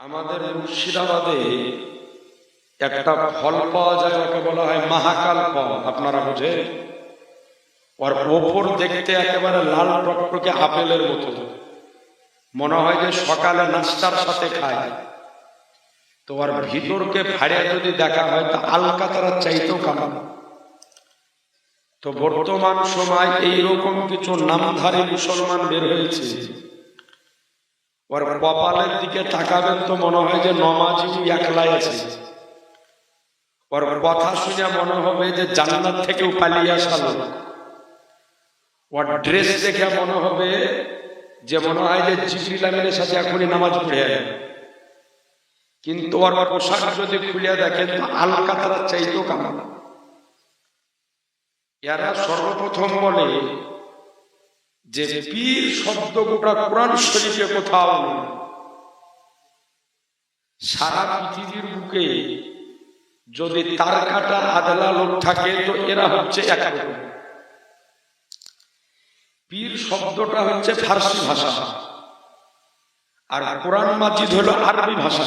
আমাদের মুর্শিদাবাদে একটা ফল পাওয়া যায়, ওকে বলা হয় মাহাকাল ফল। আপনারা বোঝে ওর ওপর দেখতে একেবারে লাল টকটকে আপেলের মতো। মনে হয় যে সকালে নাস্তার সাথে খায়। তো ওর ভিতরকে ফাড়ে যদি দেখা হয়, তা আলকাতারা চাইতেও কামান। তো বর্তমান সময় এইরকম কিছু নামধারী মুসলমান বের হয়েছে। ওর কপালের দিকে তাকাবেন তো মনে হয় যে নমাজি একলাই আছে। ওর কথা শুনে মনে হবে যে জান্নাত থেকেও পালিয়ে আসা ওর ড্রেস দেখে মনে হবে যে মনে হয় যে জিবরিল আমিনের সাথে এখনই নামাজ পড়ে কিন্তু ওর পোশাক যদি খুলে দেখেন আলকাতারা চাইতেও কামান এরা সর্বপ্রথম বলে যে পীর শব্দ গোটা কোরআন শরীফে কোথাও সারা পৃথিবীর বুকে যদি তার কাটা আদলা লোক থাকে, তো এরা হচ্ছে একরকম। পীর শব্দটা হচ্ছে ফার্সি ভাষা, আর কোরআন মাজিদ হলো আরবি ভাষা।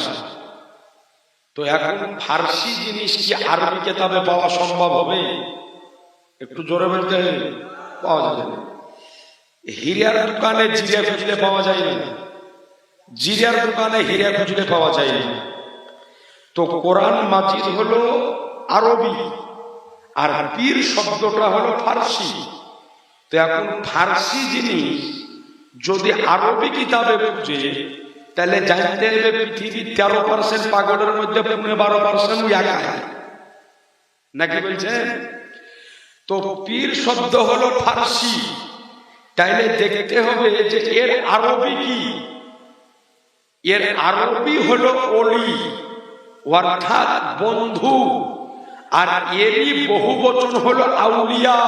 তো এখন ফার্সি জিনিস কি আরবি কেতাবে পাওয়া সম্ভব হবে? একটু জোরে বলতে পাওয়া যাবে। না হিরিয়ার দোকানে জিরে খুঁজলে পাওয়া যায় না। জিরিয়ার দোকানে হিরে খুঁজলে পাওয়া যায় না। তো কোরআন মাজিদ হলো আরবি, আর পীর শব্দটা হলো ফার্সি। তো এখন ফার্সি জিনিস যদি আরবি কিতাবে বুঝে, তাহলে জানতে হবে পৃথিবীর তেরো পার্সেন্ট পাগলের মধ্যে পনেরো বারো পার্সেন্ট একা নাকি বলছেন? তো পীর শব্দ হলো ফার্সি। তাইলে দেখতে হবে যে এর আরবি কি? এর আরবি হলো অলি, অর্থাৎ বন্ধু। আর এরই বহু বচন হলো আউলিয়া,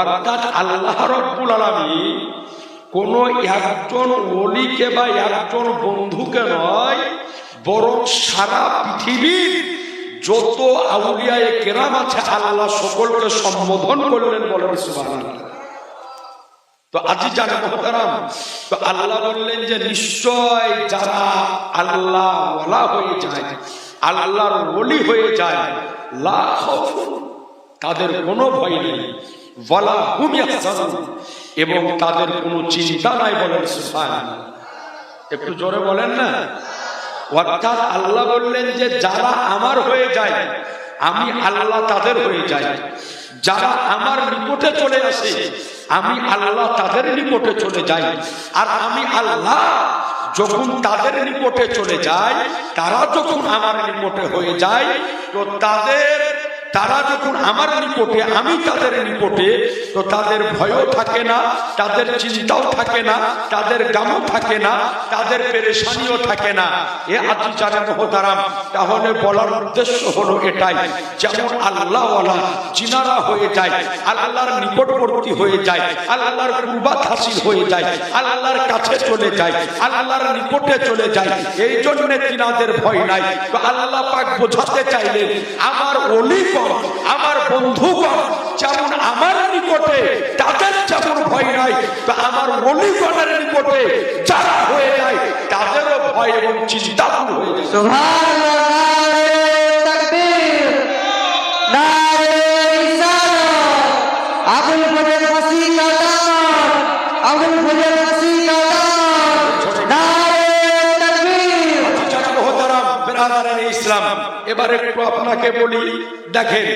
অর্থাৎ আল্লাহ রব্বুল আলামিন কোন একজন অলিকে বা একজন বন্ধুকে নয়, বরং সারা পৃথিবীর যত আউলিয়ায় কেরাম আছে, আল্লাহ সকলকে সম্বোধন করলেন বলেন সুবহানাল্লাহ। তো আজি জানে মহতারাম, তো আল্লাহ বললেন যে নিশ্চয় যারা আল্লাহ ওয়ালা হয়ে যায়, আল্লাহর ওলি হয়ে যায়, লা খাউফুন, তাদের কোনো ভয় নেই, ওয়ালা হুম এবং তাদের কোনো চিন্তা নাই বলেন একটু জোরে বলেন না? অর্থাৎ আল্লাহ বললেন যে যারা আমার হয়ে যায়, আমি আল্লাহ তাদের হয়ে যাই। যারা আমার নিকটে চলে আসে আমি আল্লাহ তাদের নিকটে চলে যাই। আর আমি আল্লাহ যখন তাদের নিকটে চলে যাই, তারা যখন আমার নিকটে হয়ে যায়, তো তাদের তারা যখন আমার নিকটে, আমি তাদের নিকটে, তো তাদের ভয়ও থাকে না, তাদের চিন্তাও থাকে না, তাদের গামও থাকে না, তাদের পেরেশানিও থাকে না। এ আজি জানে মহতারাম, তাহলে বলার উদ্দেশ্য হলো এটাই, যেমন আল্লাহ জিনারা হয়ে যায়, আল্লাহর নিকটবর্তী হয়ে যায়, আল্লাহর কুরবাত হাসিল হয়ে যায়, আল্লাহর কাছে চলে যায়, আল্লাহর নিকটে চলে যায়, এই জন্যে তিনাদের ভয় নাই। তো আল্লাহ পাক বোঝাতে চাইলেন, আমার অলি আমার বন্ধুগণ, যেমন আমার নিকটে, তাদের যেমন ভয় নাই, তো আমার অলিগণের নিকটে যারা হয়ে যায়, তাদেরও ভয় এবং চিন্তা হয়ে যায়। এবার একটু আপনাকে বলি, দেখেন,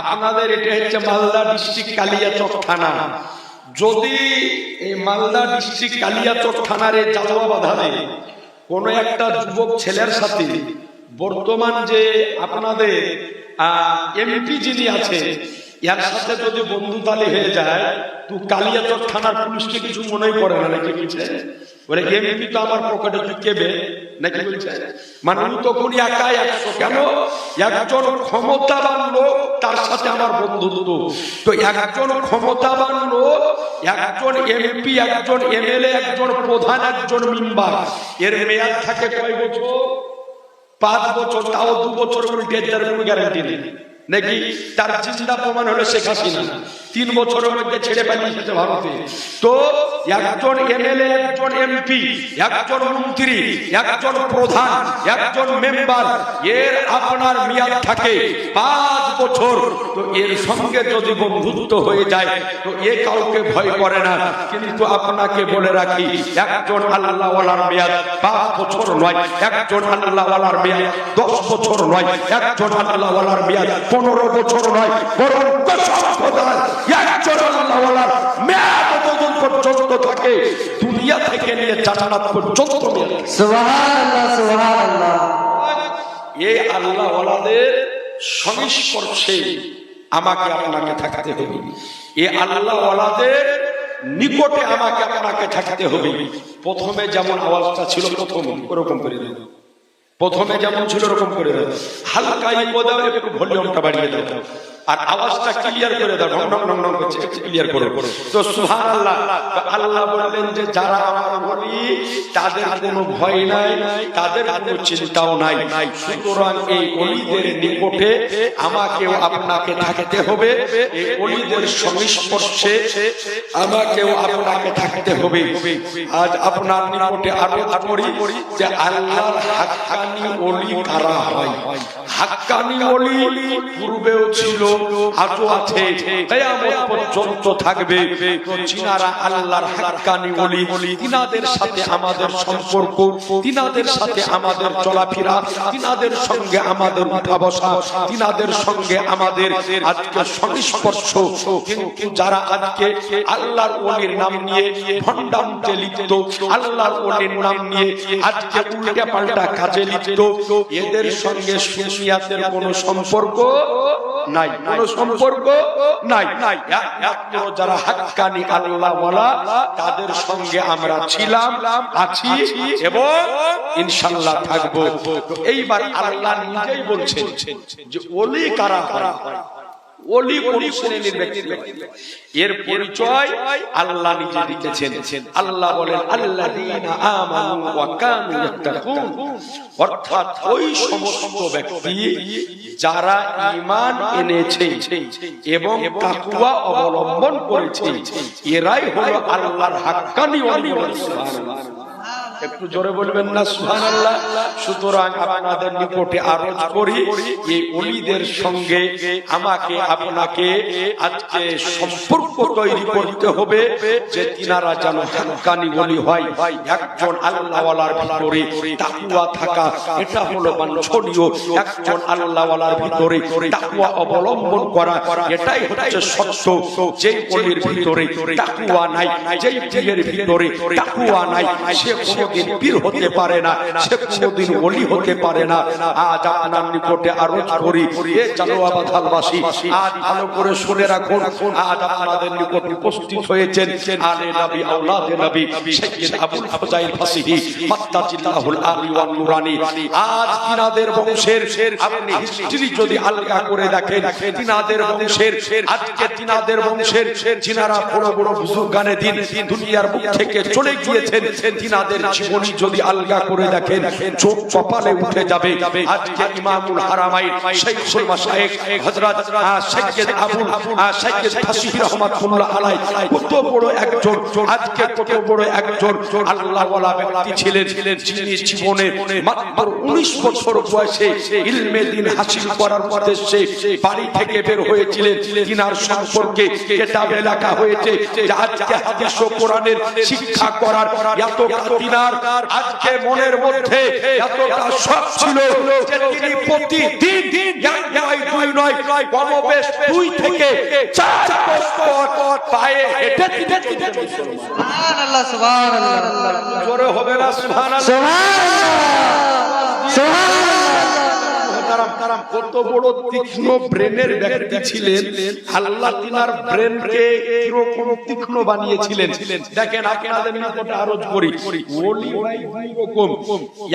আপনাদের এটা হচ্ছে মালদা ডিস্ট্রিক্ট কালিয়াচক থানা যদি এই মালদা ডিস্ট্রিক্ট কালিয়াচক থানার এই জালুয়া বাঁধানে কোনো একটা যুবক ছেলের সাথে বর্তমান যে আপনাদের এমপি যিনি আছে এর সাথে যদি বন্ধু তালি হয়ে যায়, তো কালিয়াচক থানার পুলিশকে কিছু মনেই করে না, নাকি কিছু? বলে, এমপি তো আমার পকেটে ঢুকেবে নাকি বলছে মানে উনি তখন একাই একশো কেন? একজন ক্ষমতাবান লোক তার সাথে আমার বন্ধুত্ব। তো একজন ক্ষমতাবান লোক একজন এমপি একজন এমএলএ একজন প্রধান একজন মেম্বার। এর মেয়াদ থাকে কয় বছর? পাঁচ বছর তাও দু বছর গ্যারান্টি নেই। নাকি তার চিন্তা প্রমাণ হলো শেখ হাসিনা? তিন বছরের মধ্যে ছেড়ে পালিয়ে এসেছে ভারতে। তো একজন এমএলএ, একজন এমপি, একজন মন্ত্রী, একজন প্রধান, একজন মেম্বার, এর আপনার মেয়াদ থাকে পাঁচ বছর। তো এর সঙ্গে যদি বন্ধুত্ব হয়ে যায়, তো এ কাউকে ভয় করে না। কিন্তু আপনাকে বলে রাখি, একজন আল্লাহওয়ালার মেয়াদ পাঁচ বছর নয়, একজন আল্লাহওয়ালার মেয়াদ দশ বছর নয়, একজন আল্লাহওয়ালার মেয়াদ পনেরো বছর নয়, বরং মেয়াদ যতদিন পর্যন্ত থাকে। দুনিয়া থেকে নিয়ে জান্নাত পর্যন্ত মেয়াদ থাকে। সুবহানাল্লাহ সুবহানাল্লাহ। এই আল্লাহ ওয়ালাদের সংস্পর্শে আমাকে আপনাকে থাকতে হবে। এই আল্লাহ ওয়ালাদের নিকটে আমাকে আপনাকে থাকতে হবে। প্রথমে যেমন আওয়াজটা ছিল প্রথম ওরকম করে দেব প্রথমে যেমন ছিল ওরকম করে দাও হালকা একটু ভলিউমটা বাড়িয়ে দাও আর আওয়াজটা ক্লিয়ার করে দাও, ঢং ঢং ঢং করছে ক্লিয়ার করো। তো সুবহানাল্লাহ, আল্লাহ বললেন যে যারা আমার বলি, তাদের কোনো ভয় নাই, তাদের কোনো চিন্তাও নাই। সুতরাং এই অলিদের নিকটে আমাকেও আপনাকে থাকতে হবে, এই অলিদের সংস্পর্শে আমাকেও আপনাকে থাকতে হবে। আজ আপনার নিকটে আরোপ করি যে আল্লাহর হাক্কানি অলি কারা হয়? হাক্কানি অলি পূর্বেও ছিল আজও আছে, কিয়ামত পর্যন্ত থাকবে। তো আল্লাহর হাক্কানি অলি তিনাদের সাথে আমাদের সম্পর্ক, তিনাদের সাথে আমাদের চলাফেরা, তিনাদের সঙ্গে আমাদের উঠা বসা, তিনাদের সঙ্গে আমাদের আজকে সংস্পর্শ। কিন্তু যারা আজকে আল্লাহর ওলির নাম নিয়ে ভণ্ডামতে লিপ্ত, আল্লাহর ওলির নাম নিয়ে আজকে উল্টে পাল্টা কাজে লিপ্ত, এদের সঙ্গে সুনিয়াতের কোনো সম্পর্ক নাই। কোনো সম্পর্ক নাই। একমাত্র যারা হাক্কানি আল্লাহ বলা তাদের সঙ্গে আমরা ছিলাম আছি এবং ইনশাল্লাহ থাকব। এইবার আল্লাহ নিজেই বলছেন যে ওলি কারা হয়? ওলি কোন শ্রেণির ব্যক্তি এর পরিচয় আল্লাহ নিজে দিতেছেন। আল্লাহ বলেন, আল্লাযীনা অর্থাৎ ওই সমস্ত ব্যক্তি যারা ঈমান এনেছে এবং তাকওয়া অবলম্বন করেছে, এরাই হলো আল্লাহর হাক্কানি ওলি। সুবহানাল্লাহ। একটু জোরে বলবেন না, সুবহানাল্লাহ। সুতরাং আপনাদের নিকটে আরজ করি, এই অলিদের সঙ্গে আমাকে, আপনাকে আজকে সম্পর্ক তৈরি করতে হবে যে তিনারা যেন হাক্কানি অলি হয়, একজন আল্লাহওয়ালার ভিতরে থাকা, এটা হলো বাঞ্ছনীয়, একজন আল্লাহওয়ালার ভিতরে অবলম্বন করা, এটাই হচ্ছে সত্য, যেই অলির ভিতরে নাই, যেই ভিতরে নাই, সে কোনোদিন পীর হতে পারে না সে কোনোদিন ওলি হতে পারে না। আজ আপনার নিকটে আরজ করি এ জানোয়াবাধালবাসী আজ ভালো করে শুনে রাখুন আজ আপনাদের নিকট উপস্থিত হয়েছেন আলে নবী আওলাদে নবী সাইয়্যিদ আবুল ফজাইল ফাসিহি মাত্তাজিল্লাহুল আলী ওয়ান নুরানি। আজ তিনাদের বংশের আপনি হিস্ট্রি যদি আলগা করে দেখেন তিনাদের বংশের আজকে তিনাদের বংশের যিনারা বড় বড় বুজুর্গানে দিন দুনিয়ার মুখ থেকে চলে গিয়েছেন তিনাদের জীবনী যদি আলগা করে দেখেন, চোখ কপালে উঠে যাবে। আজকে ইমামুল হারামাইন শাইখুল মাশায়েখ হযরত সাইয়্যিদ আবুল সাইয়্যিদ ফাসিহি রাহমাতুল্লাহ আলাই কত বড় একজন, আজকে কত বড় একজন আল্লাহ ওয়ালা ব্যক্তি ছিলেন, যিনি জীবনে মাত্র 19 বছর বয়সে ইলমে দিন হাসিল করার উদ্দেশ্যে বাড়ি থেকে বের হয়েছিলেন। তিনার সম্পর্কে কিতাবে লেখা হয়েছে যে আজকে হাদিস ও কোরআনের শিক্ষা করার এত তিনার আজকে মনের মধ্যে এতটা শখ ছিল যে তিনি প্রতিদিন নয় দুই নয় কমবেশ দুই থেকে চার বছর পায়ে হেঁটে হেঁটে সুবহানাল্লাহ সুবহানাল্লাহ। জোরে হবে না সুবহানাল্লাহ সুবহানাল্লাহ। কত বড় তীক্ষ্ণ ব্রেনের ব্যক্তি ছিলেন। আল্লাহ তিনার ব্রেনকে কীরকম তীক্ষ্ণ বানিয়েছিলেন। দেখেন আপনাদের নিকটে আরজ করি। ওলি রকম।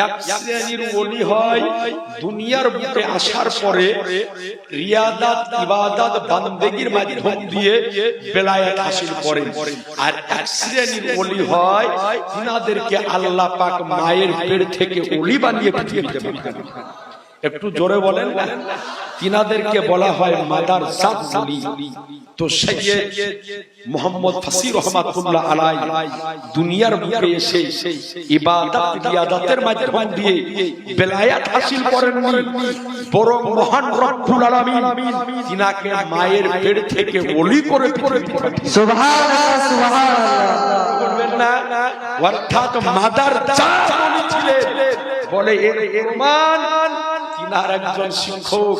এক শ্রেণির ওলি হয় দুনিয়ার বুকে আসার পরে রিয়াদাত, ইবাদাত, বান্দেগীর মাধ্যম দিয়ে বেলায়েত হাসিল করেন। আর এক শ্রেণির ওলি হয় তিনাদেরকে আল্লাহ পাক মায়ের পেট থেকে ওলি বানিয়ে পৃথিবীতে পাঠান। একটু জোরে বলেন। তিনাদেরকে বলা হয় মাদার জাত বলি। তো সৈয়দ মোহাম্মদ ফাসির রহমাতুল্লাহ আলাই দুনিয়ার বুকে এসে ইবাদত রিয়াদাতের মাধ্যম দিয়ে বেলায়াত হাসিল করেননি। বরং মহান রব্বুল আলামিন তিনাকে মায়ের পেট থেকে ওলি করে পৃথিবীতে পাঠিয়েছেন। সুবহানাল্লাহ সুবহানাল্লাহ। বলবেন না অর্থাৎ মাদার জাত বলি ছিলেন বলে এর প্রমাণ তিনার একজন শিক্ষক।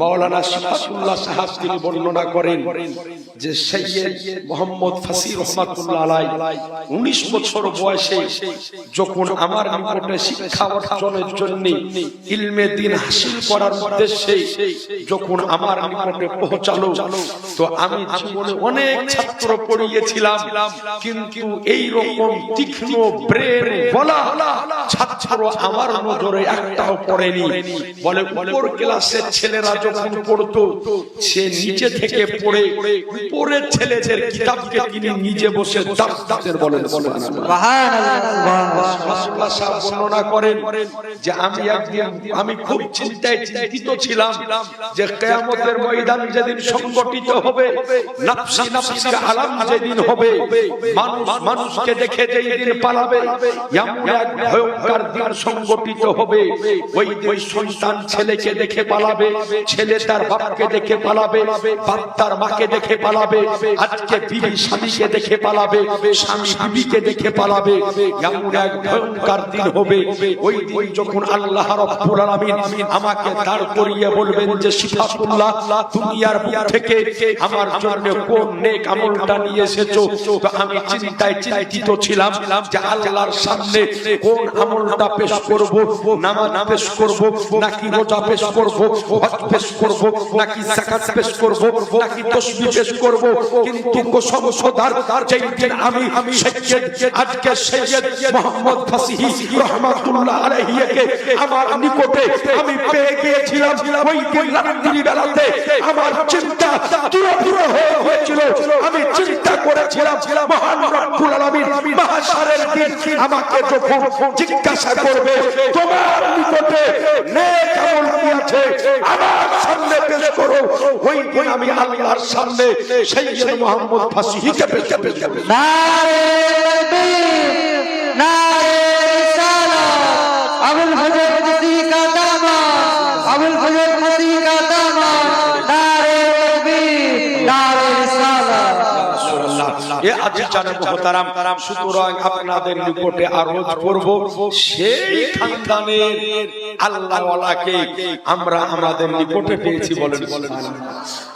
মাওলানা সিফাতুল্লাহ সাহাব তিনি বর্ণনা করেন যে সৈয়দ মোহাম্মদ ফাসির রহমাতুল্লাহ আলাই উনিশ বছর বয়সে যখন আমার নিকটে শিক্ষা অর্জনের জন্য ইলমে দিন হাসিল করার উদ্দেশ্যে যখন আমার নিকটে পৌঁছালো, তো আমি জীবনে অনেক ছাত্র পড়িয়েছিলাম, কিন্তু এই রকম তীক্ষ্ণ ব্রেন বলা ছাত্র আমার নজরে একটাও পড়েনি। বলে, উপর ক্লাসের ছেলেরা যখন পড়তো, সে নিচে থেকে পড়ে উপরের ছেলেদের কিতাবকে তিনি নিজে বসে বলেন বর্ণনা করেন যে আমি একদিন, আমি খুব চিন্তায় চিন্তিত ছিলাম যে কিয়ামতের ময়দান যেদিন সংগঠিত হবে, নফসি নফসির আলাম যেদিন হবে, মানুষ মানুষকে দেখে যেই দিন পালাবে, এমন এক দিন সংগঠিত হবে। ওই দিন সন্তান ছেলেকে দেখে পালাবে ছেলে তার বাপকে দেখে পালাবে, বাপ তার মাকে দেখে পালাবে, আজকে বিবি স্বামীকে দেখে পালাবে, স্বামী বিবিকে দেখে পালাবে। এমন এক ভয়ঙ্কর দিন হবে। ওই দিন যখন আল্লাহ রাব্বুল আলামিন আমাকে দাঁড় করিয়ে বলবেন যে, সিফাতুল্লাহ, দুনিয়ার থেকে আমার জন্য কোন নেক আমলটা নিয়ে এসেছ? তো আমি চিন্তায় চিন্তিত ছিলাম যে, আল্লাহর সামনে কোন আমলটা পেশ করব? নামাজ পেশ করব নাকি রোজা পেশ করব? পেশ করব, নাকি যাকাত পেশ করব, নাকি তাসবিহ পেশ করব। কিন্তু কসম খোদার যেই দিন আমি সৈয়দ আজকে সৈয়দ মোহাম্মদ ফাসিহি রহমাতুল্লাহ আলাইহিকে আমার নিকটে আমি পেয়ে গিয়েছিলাম, ওই দিন রাত্রি বেলাতে আমার চিন্তা দূরদূর হয়ে হয়েছিল আমি চিন্তা করেছিলাম, মহান রব্বুল আলামিন মাহশারের দিন আমাকে যখন জিজ্ঞাসা করবে, তোমার নিকটে নেক আমল কি আছে? আমার সামনে বড় করো ওই দিন আমি আল্লাহর সামনে সেই মোহাম্মদ ফাঁসি হিসেবে নারে তাকবীর আপনাদের নিকটে করব সেই খানদানের আল্লাহওয়ালাকে আমরা আমাদের নিকটে পেয়েছি বলেন।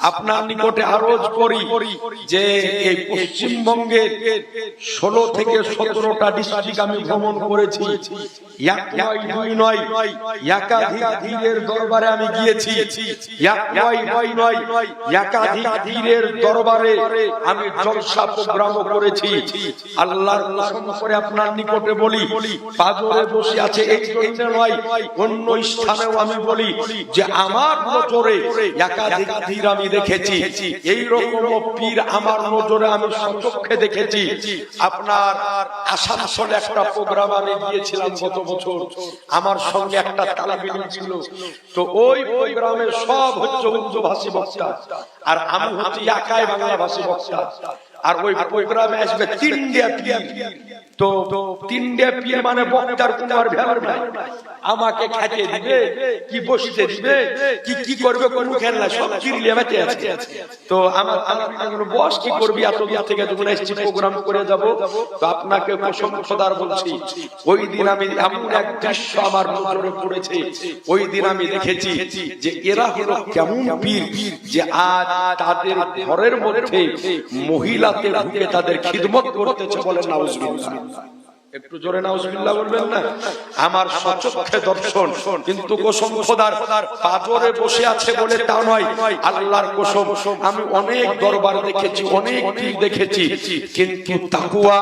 আপনার নিকটে করি যে এই পশ্চিমবঙ্গের ষোলো থেকে সতেরোটা ডিস্ট্রিক্ট আমি ভ্রমণ করেছি। নয় নয় দরবারে আমি গিয়েছি। নয় নয় নয় একাধিক দরবারে আমি প্রোগ্রাম করেছি। আল্লাহর কসম করে আপনার নিকটে বলি পাজরে বসে আছে এই নয় অন্য স্থানেও আমি বলি যে আমার নজরে একাধিক ধীর আমি দেখেছি। এই রকম পীর আমার নজরে আমি সচক্ষে দেখেছি। আপনার আসানসোলে একটা প্রোগ্রাম আমি গিয়েছিলাম গত বছর। আমার সঙ্গে একটা তালাবিলি ছিল। তো ওই প্রোগ্রামে সব হচ্ছে উর্দু ভাষী বক্তা। আর আমি হচ্ছি একাই বাংলা ভাষী বক্তা। আর ওই প্রোগ্রামে আসবে তিনটে পীর তো তিনটে পীর মানে বক্তার কুমার ভেবার নাই আমাকে খেতে দিবে, কি বসতে দিবে, কি কি করবে, কোন খেলনা, সব আছে। তো আমার আমার বস, কি করবি? এত থেকে যখন প্রোগ্রাম করে যাব। তো আপনাকে বলছি, ওই দিন আমি এমন এক দৃশ্য আমার নজরে পড়েছে। ওই দিন আমি দেখেছি যে এরা হলো কেমন পীর যে আজ তাদের ঘরের মধ্যে মহিলাতে তাদের খিদমত করতেছে বলেন নাউজুবিল্লাহ। একটু জোরে নাউজুবিল্লাহ বলবেন না? আমার সচক্ষে দর্শন কিন্তু কসম খোদার পাজরে বসে আছে বলে তা নয়। আল্লাহর কসম আমি অনেক দরবার দেখেছি অনেক পীর দেখেছি। কিন্তু তাকুয়া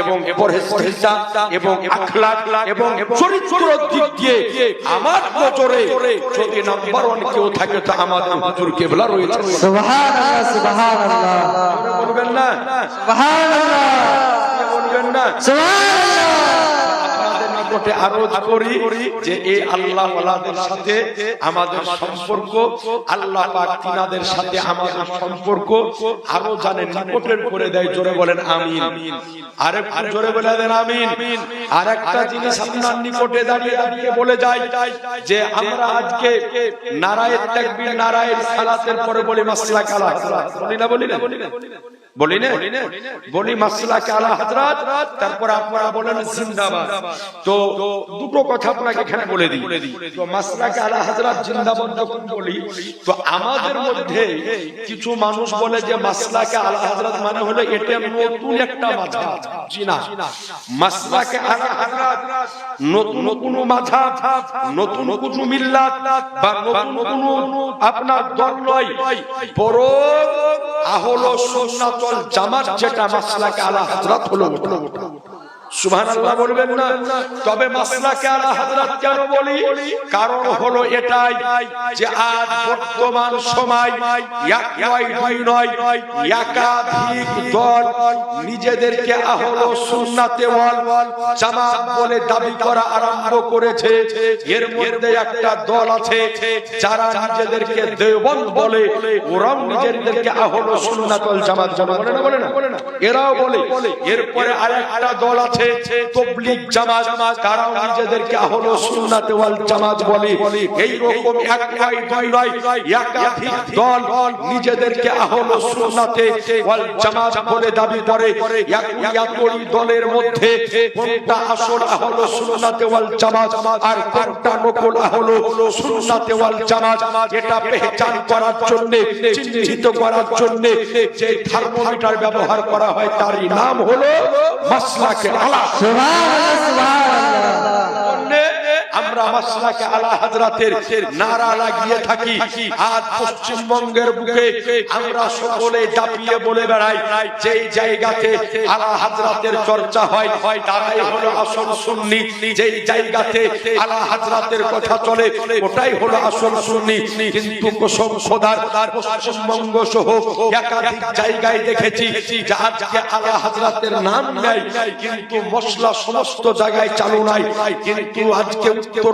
এবং পরহেজগারিতা এবং আখলাক এবং চরিত্রের দিক দিয়ে আমার নজরে যদি নাম্বার ওয়ান কেউ থাকে তো আমাদের হুজুর কেবলা রয়েছে। সুবহানাল্লাহ সুবহানাল্লাহ। বলবেন না? সুবহানাল্লাহ। বলবেন না সুবহানাল্লাহ আপনাদের নিকটে আরজ করি যে এই আল্লাহ ওয়ালাদের সাথে আমাদের সম্পর্ক, আল্লাহ পাক তিনাদের সাথে আমাদের সম্পর্ক আরও জানেন নিকটের করে দেয়, জোরে বলেন আমিন। আর জোরে বলে দেন আমিন। আর একটা জিনিস আপনার নিকটে দাঁড়িয়ে দাঁড়িয়ে বলে যায় যে আমরা আজকে সালাতের পরে বলি মাসলা কালা বলি না? বলি না? বলি না? বলি মাসলা কালা হযরত, তারপর আপনারা বলেন জিন্দাবাদ। তো দুটো কথা আপনাকে এখানে বলে দিই। তো মাসলা কালা হযরত জিন্দাবাদ যখন বলি, তো আমাদের মধ্যে কিছু মানুষ বলে যে মাসলাকে আলা হযরত মানে হলো এটা নতুন একটা মাযহাব জি না। মাসলাকে আলা হযরত নতুন কোন মাযহাব নতুন কোন মিল্লাত বা নতুন কোন আপনার দল নয় বড় আহলো সুন্নাতুল জামাত যেটা মাসলাকে আলা হযরত হলো ওটা। বলবেন না। তবে মাসলাকে হযরত কেন বলি? কারণ হলো এটাই যে আজ বর্তমান সময় এক নয় দুই নয়, একাধিক দল নিজেদেরকে আহলো সুন্নাতে ওয়াল জামাত বলে দাবি করা আরম্ভ করেছে। এর মধ্যে একটা দল আছে যারা নিজেদেরকে দেওবন্দ বলে, ওরাও নিজেদেরকে আহলো সুন্নাতুল জামাত জামাত বলে না বলে না। এরাও বলে, এরপরে আরেকটা দল আছে তবলিগ জামাত। তারাও নিজেদেরকে আহলো সুন্নাতে ওয়াল জামাত বলে। এই রকম এক নয় দুই নয় একাধিক দল নিজেদেরকে আহলো সুন্নাতে ওয়াল জামাত বলে দাবি করে। এক একই দলের মধ্যে কোনটা আসল আহলো সুন্নাতে ওয়াল জামাত আর কোনটা নকল আহলো সুন্নাতে ওয়াল জামাত, এটা পেহচান করার জন্য, চিহ্নিত করার জন্য যে থার্মোমিটার ব্যবহার করা হয়, তারই নাম হলো মাসলাকে আলা সুবহানাল্লাহ সুবহানাল্লাহ জন্যে আমরা মাসলাকে আলা হাজরাতের নারা লাগিয়ে থাকি। আজ পশ্চিমবঙ্গের বুকে আমরা সকলে বলে বেড়াই জায়গাতে আলা হাজরাতের চর্চা হয়, তারাই হলো আসল সুন্নি। জায়গাতে আলা হাজরাতের কথা চলে, ওটাই হলো আসল সুন্নি। কিন্তু কসম পশ্চিমবঙ্গ সহ একাধিক জায়গায় দেখেছি আলা হাজরাতের নাম কিন্তু মশলা সমস্ত জায়গায় চালু নাই। কিন্তু আজকে উত্তর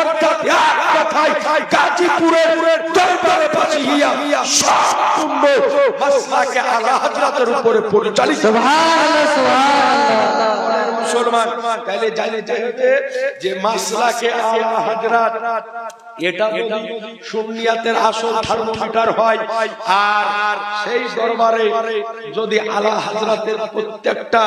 অর্থাৎ এক কথায় গাজীপুরের দরবারে ফাঁসিহিয়া সম্পূর্ণ মাসলাকে আলা হাজরাতের উপরে পরিচালিত। সুবহানাল্লাহ সুবহানাল্লাহ। মুসলমান তাহলে জানে যে মাসলাকে আলা হাজরাত এটা যদি সুন্নিয়াতের আসল থার্মোমিটার হয় আর সেই দরবারে যদি আলা হাজরাতের প্রত্যেকটা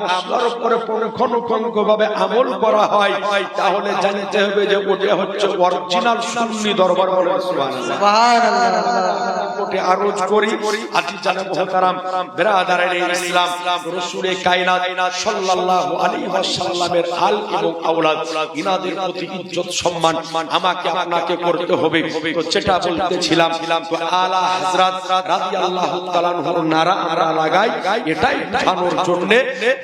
মশলার উপরে পুঙ্খানুপুঙ্খ ভাবে আমল করা হয় তাহলে জানতে হবে যে ওটা হচ্ছে অরিজিনাল সুন্নি দরবার বলে সুবহানাল্লাহ। সুবহানাল্লাহ। কোটে আরজ করি আজি জানে মুহতারাম বিরাদারের ইসলাম রাসূলে কায়নাত সাল্লাল্লাহু আলাইহি ওয়াসাল্লামের আল এবং আওলাদ ইনাদের প্রতি ইজ্জত সম্মান আমাকে আপনাকে করতে হবে তো যেটা বলতেছিলাম তো আলা হযরত রাদিয়াল্লাহু তাআলা আনহুর নারা আমরা লাগাই এটাই বোঝানোর জন্য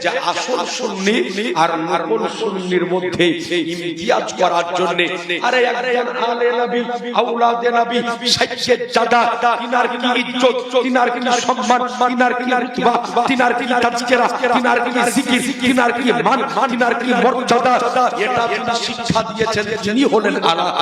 যে আসল সুন্নি আর নকল সুন্নির মধ্যে ইমতিয়াজ করার জন্য আরে একজন আলে নবী আওলাদে নবী সাইয়্যেদ জাদা তিনার কি ইজ্জত তিনার কি সম্মান তিনার কি রুতবা তিনার কি তাজকিরা তিনার কি জিকির তিনার কি মান তিনার কি মর্যাদা এটা তিনি শিক্ষা দিয়েছেন যিনি হলেন আলা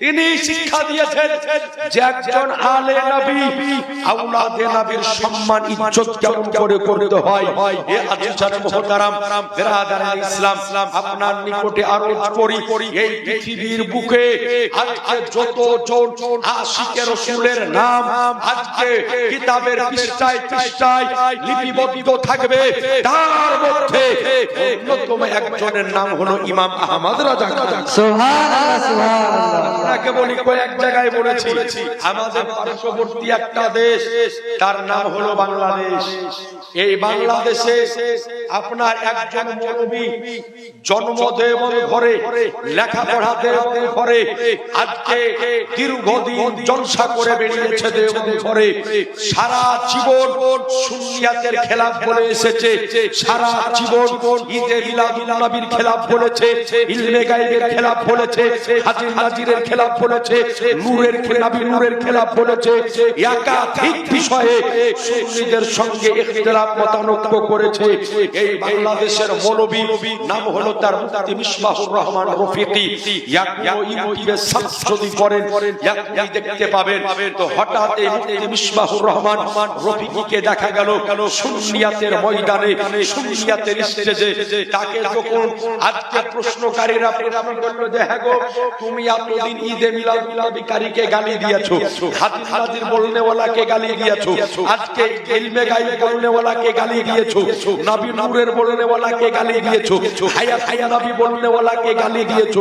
তিনি শিক্ষা দিয়েছেন যে একজন আলে নবী আওলাদে নবীর সম্মান, ইজ্জত কেমন করে করতে হয়? এ আজিজান মুহতারাম, বিরাদার ইসলাম, আপনার নিকটে আরজ করি, এই পৃথিবীর বুকে আজকে যত জন আশিকে রাসূলের নাম আজকে কিতাবের পৃষ্ঠায় পৃষ্ঠায় লিপিবদ্ধ থাকবে, তার মধ্যে অন্যতম একজনের নাম হলো ইমাম আহমদ রাজা সুবহানাল্লাহ। আপনাকে বলি, কয়েক জায়গায় বলেছি, আমাদের পার্শ্ববর্তী একটা দেশ, তার নাম হলো বাংলাদেশ। এই বাংলাদেশে আপনার একজন জন্ম ঘরে, লেখাপড়া ঘরে, আজকে দীর্ঘদিন জলসা করে বেরিয়েছে ঘরে। সারা জীবন খেলাফ বলে এসেছে, সারা জীবন ঈদে মিলাদুন্নবীর খেলাফ বলেছে ইলমে খেলাফ বলেছে হাজির খেলাফ বলেছে, নূরের খেলাফি নূরের খেলাফ বলেছে। একাধিক বিষয়ে সুন্নিদের সঙ্গে ইখতিলাফ মতানৈক্য করেছে। এই বাংলাদেশের মৌলবী নাম হলো তার মুফতি মিসবাহুর রহমান রফিকি। ইউটিউবে সার্চ যদি করেন ইয়াকুমু দেখতে পাবেন। তো হঠাৎ এই মুফতি মিসবাহুর রহমান রফিকিকে দেখা গেল সুন্নিয়াতের ময়দানে, সুন্নিয়াতের স্টেজে তাকে যখন আজকে প্রশ্নকারীরা প্রশ্ন করল যে হ্যাঁ গো তুমি এতদিন ঈদে মিলাদ মিলাদিকারীকে গালি দিয়েছ। হাদিস হাদির বলনেওয়ালাকে গালি দিয়েছ। আজকে ইলমে গায়েব বলনেওয়ালাকে গালি দিয়েছ। নবী নূরের বলনেওয়ালাকে গালি দিয়েছ। হায়াত হায়া নবী বলনেওয়ালাকে গালি দিয়েছ।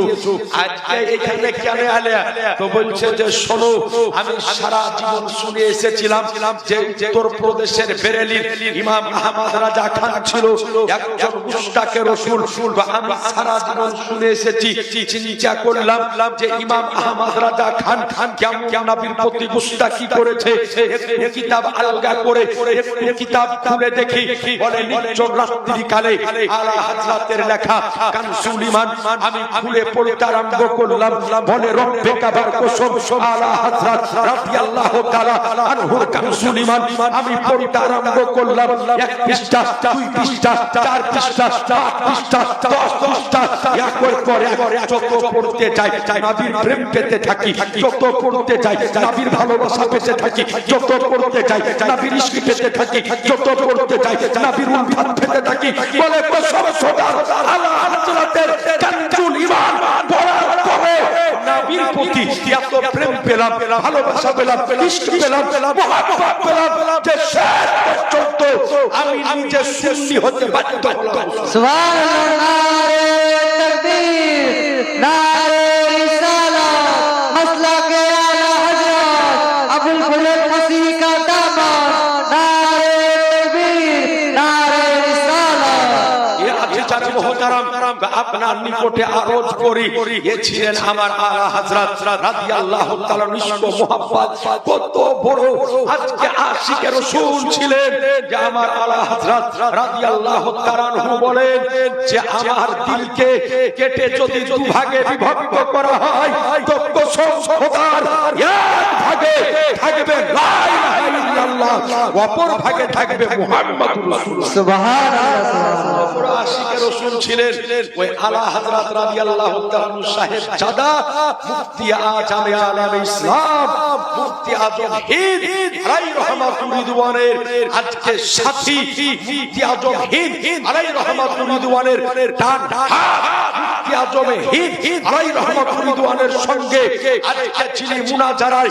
আজকে এখানে কেন আলে তো বলছে যে, শোনো, আমি সারা জীবন শুনে এসেছিলাম যে উত্তর প্রদেশের বেরেলির ইমাম আহমদ রাজা খান ছিল একজন মুস্তাকে রসুল। তো আমি সারা জীবন শুনে এসেছি, চিন্তা করলাম যে ইমাম আহমদ রাজা খান খান কেমন নবীর প্রতি মুস্তাকি করেছে? কিতাব আলগা করে কিতাব খুলে দেখি বলে নির্জন রাত্রি কালে আলা হাজরাতের লেখা কানসুল ইমান আমি খুলে পড়তে আরম্ভ করলাম বলে রব্বে কাবার কসম আলা হাজরাত রাদিয়াল্লাহু তাআলা আনহুর কানসুল ইমান আমি পড়তে আরম্ভ করলাম এক পৃষ্ঠা দুই পৃষ্ঠা চার পৃষ্ঠা পাঁচ পৃষ্ঠা দশ পৃষ্ঠা একর যত পড়তে যাই নবীর প্রেম পেতে থাকি যত পড়তে যাই নবীর ভালোবাসা পেতে থাকি যত পড়তে যাই নবীর ইশক পেতে থাকি যত পড়তে যাই নবীর উলফাত পেতে থাকি বলে কসম খোদার আলা হাজরাতের কানজুল ঈমান পড়ার পরে নবীর প্রতি এত প্রেম পেলাম ভালোবাসা পেলাম ইশক পেলাম মহব্বত পেলাম যে শেষ পর্যন্ত আমি নিজে সুন্নি হতে বাধ্য হলাম সুবহান আপনার নিকটে আরজ করি। এ ছিলেন আমার আলা হযরত রাদিয়াল্লাহু তাআলা নিষ্প মোহাব্বত। কত বড় আজকে আশিকের রাসূল ছিলেন যে আমার আলা হযরত রাদিয়াল্লাহু তাআলা বলেন যে আমার দিলকে কেটে যদি দুভাগে বিভক্ত করা হয় তো কসম খোদার এক ভাগে থাকবে লা ইলাহা ইল্লাল্লাহ অপর ভাগে থাকবে মুহাম্মাদুর রাসূলুল্লাহ। সুবহান আল্লাহ আশিকের রাসূল ছিলেন ওই আলা হযরত রাদিয়াল্লাহু তাআলা সাহেব জাদা, মুফতি আজম আলম ইসলাম, মুফতি আজম হিন্দ আলাই রহমাতুর রিদওয়ানের আজকে সাথী, মুফতি আজম হিন্দ আলাই রহমাতুর রিদওয়ানের ডান মুফতি আজম হিন্দ আলাই রহমাতুর রিদওয়ানের সঙ্গে আজকে চিনি মুনাজারায়,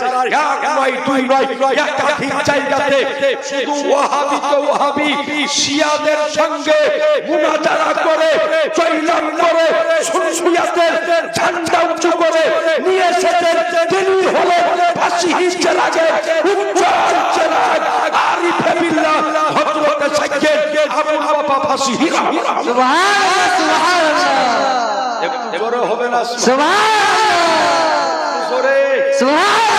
এক নয়, দুই নয় একাধিক জায়গাতে শুধু ওয়াহাবি তো ওয়াহাবি, শিয়াদের সঙ্গে মুনাজারা করে জয়লাভ করে সুন্নিয়াতের ঝান্ডা উঁচু করে নিয়ে এসেছেন। তিনি হলো ফাঁসি হিসেবে লাগে উজ্জ্বল চেরাগ আরিফে বিল্লাহ হযরত সাইয়েদ আবু বাবা ফাঁসি সুবহান সুবহানাল্লাহ। বড় হবে না সুবহান জোরে। সুবহান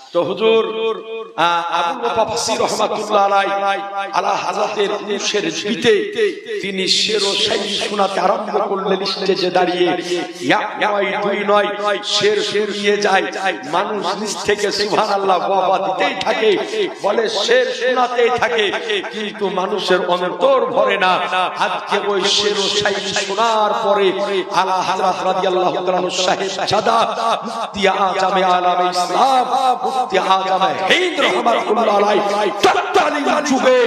তো হুজুর আলা জিতে তিনি শের ও শায়রি শোনাতে আরম্ভ করলেন দাঁড়িয়ে। দুই, নয়, শের শুনিয়ে যায়। মানুষ থেকে সুবহানাল্লাহ দিতেই থাকে। বলে, শের শোনাতেই থাকে, কিন্তু মানুষের অন্তর ভরে না। আজকে ওই শের ও শায়রি শোনার পরে আলা হাজরাত রাদিয়াল্লাহু তাআলা সাহেব জাদা মুফতি আলম ইসলাম মুফতি আজম হিন্দ রহমাতুল্লাহ আলাইহি তৎকালীন যুগে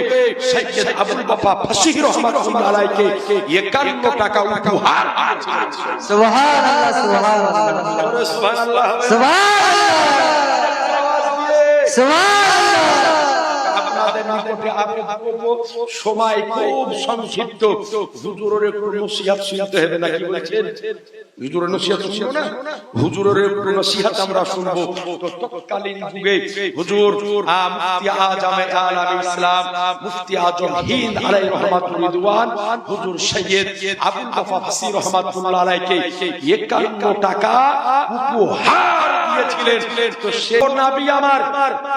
সৈয়দ আবুল বাবা ফাসিহ রহমাতুল্লাহ আলাইকে 51 টাকা উপহার দিয়েছিলেন সুবহান আল্লাহ সুবহান আল্লাহ সুবহানাল্লাহ আপনাদের নিকটে সময় খুব সংক্ষিপ্ত। হুজুরের একটু নসিহত শুনতে হবে বলেছেন? হুজুরের নসিহত শুনব না। হুজুরের একটু নসিহত আমরা শুনব। তৎকালীন যুগে হুজুর মুফতি ইসলাম, মুফতি আজম হিন্দ হুজুর সৈয়দ রহমাতুল্লাহ আলাইকে 51 টাকা উপহার দিয়েছিলেন। তো সে নবী আমার,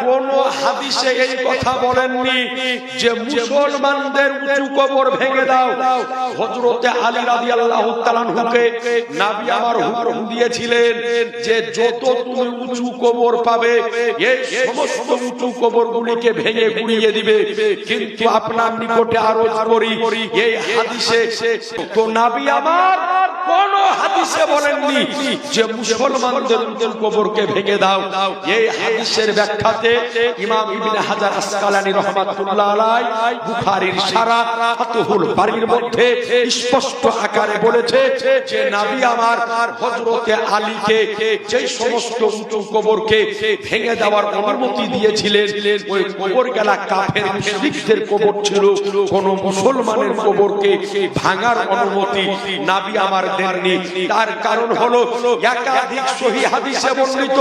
কোন হাদিসে এই কথা বলেননি যে মুসলমানদের উঁচু কবর ভেঙে দাও। হযরতে আলী রাদিয়াল্লাহু তাআলা হুকে নবী আমার হুকুম দিয়েছিলেন যে যত তুমি উঁচু কবর পাবে, এই সমস্ত উঁচু কবরগুলিকে ভেঙে গুড়িয়ে দিবে। কিন্তু আপনার নিকটে আরজ করি, এই হাদিসে তো নবী আমার কোন হাদিসে বলেননি যে মুসলমানদের কবরকে ভেঙে দাও। এই হাদিসের ব্যাখ্যাতে ইমাম ইবনে হাজার আসকালানি রহমাতুল্লাহ আলাই বুখারীর সারা মধ্যে স্পষ্ট আকারে বলেছে যে নবী আমার হযরতে আলীকে সমস্ত উঁচু কবরকে ভেঙে দেওয়ার অনুমতি দিয়েছিলেন, ওই কবর গেলা কাফের মুশরিকদের কবর ছিল। কোন মুসলমানের কবরকে ভাঙার অনুমতি নাবি আমার দেননি তার কারণ হলো একাধিক সহি হাদিসে বর্ণিত।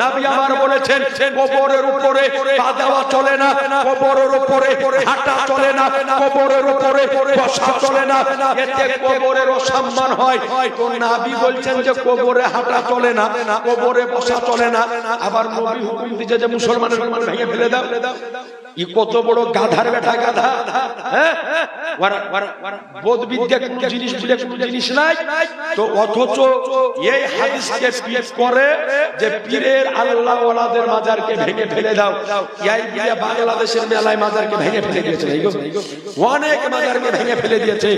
নাবি আমার বলেছেন, কবরের উপরে পা দেওয়া চলে না, কবরের উপরে হাঁটা চলে না, কবরের উপরে বসা চলে না। এতে কবরের অসম্মান হয়। তো নাবি বলছেন যে, কবরে হাঁটা চলে না, কবরে বসা চলে না। আবার নবী হুকুম দিচ্ছে যে, মুসলমানের মানে ভেঙে ফেলে দাও। ই কত বড় গাধার বেটা গাধা। হ্যাঁ? বোধ বিদ্যা কোন জিনিস বলে কোন জিনিস নাই। তো অথচ এই হাদিসকে পেশ করে যে পীরের আল্লাহ ওয়ালাদের মাজারকে ভেঙে ফেলে দাও। বাংলাদেশের মেলায় মাজারকে ভেঙে ফেলে দিয়েছে। অনেক মাজারকে ভেঙে ফেলে দিয়েছে।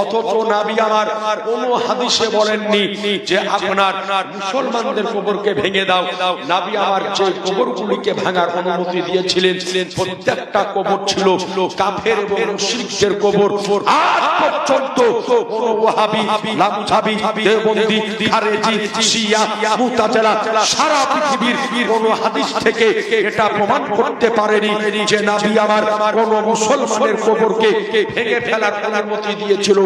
অথচ নাবি আমার কোন হাদিসে বলেননি যে আপনার মুসলমানদের কবরকে ভেঙে দাও। নাবি আমার যে কবরগুলিকে ভাঙার অনুমতি দিয়েছিলেন প্রত্যেকটা কবর ছিল কাফের এবং মুশরিকদের কবর। আজ পর্যন্ত ওয়াহাবি, লামুঝাবি, দেওবন্দি, খারেজি, শিয়া, মুতাজিলা সারা পৃথিবীর কোন হাদিস থেকে এটা প্রমাণ করতে পারেনি যে নবী আমার কোন মুসলমানের কবরকে ভেঙে ফেলার অনুমতি দিয়েছিল।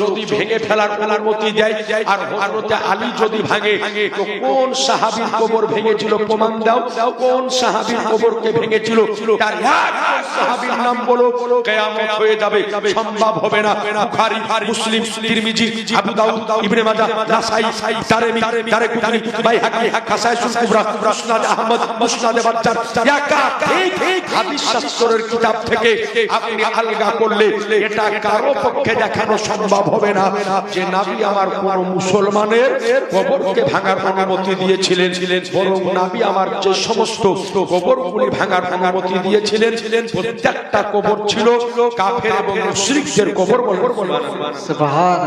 যদি ভেঙে ফেলার অনুমতি দেয়, আর হযরতে আলী যদি ভাঙে, তো কোন সাহাবীর কবর ভেঙেছিল প্রমাণ দাও। কোন সাহাবীর কবরকে ভেঙেছিল, তার এক সাহাবীর নাম বলো, কিয়ামত হয়ে যাবে। সম্ভব হবে না। বুখারী, মুসলিম, তিরমিজি, আবু দাউদ, ইবনে মাজাহ, নাসাই তারমি তারেকুতনি বাইহাকি হাসাইসুল কুবরা মুসনাদ আহমদ, মুসনাদ একা ঠিক, হাদিস শাস্ত্রের কিতাব থেকে আপনি আলগা করলে এটা কারও পক্ষে দেখানো সম্ভব হবে না। যে নবী আমার কোন মুসলমানের কবরকে ভাঙার অনুমতি দিয়েছিলেন, বরং নবী আমার যে সমস্ত কবরগুলি ভাঙার অনুমতি দিয়েছিলেন, প্রত্যেকটা কবর ছিল কাফের এবং মুশরিকদের কবর বলব সুবহান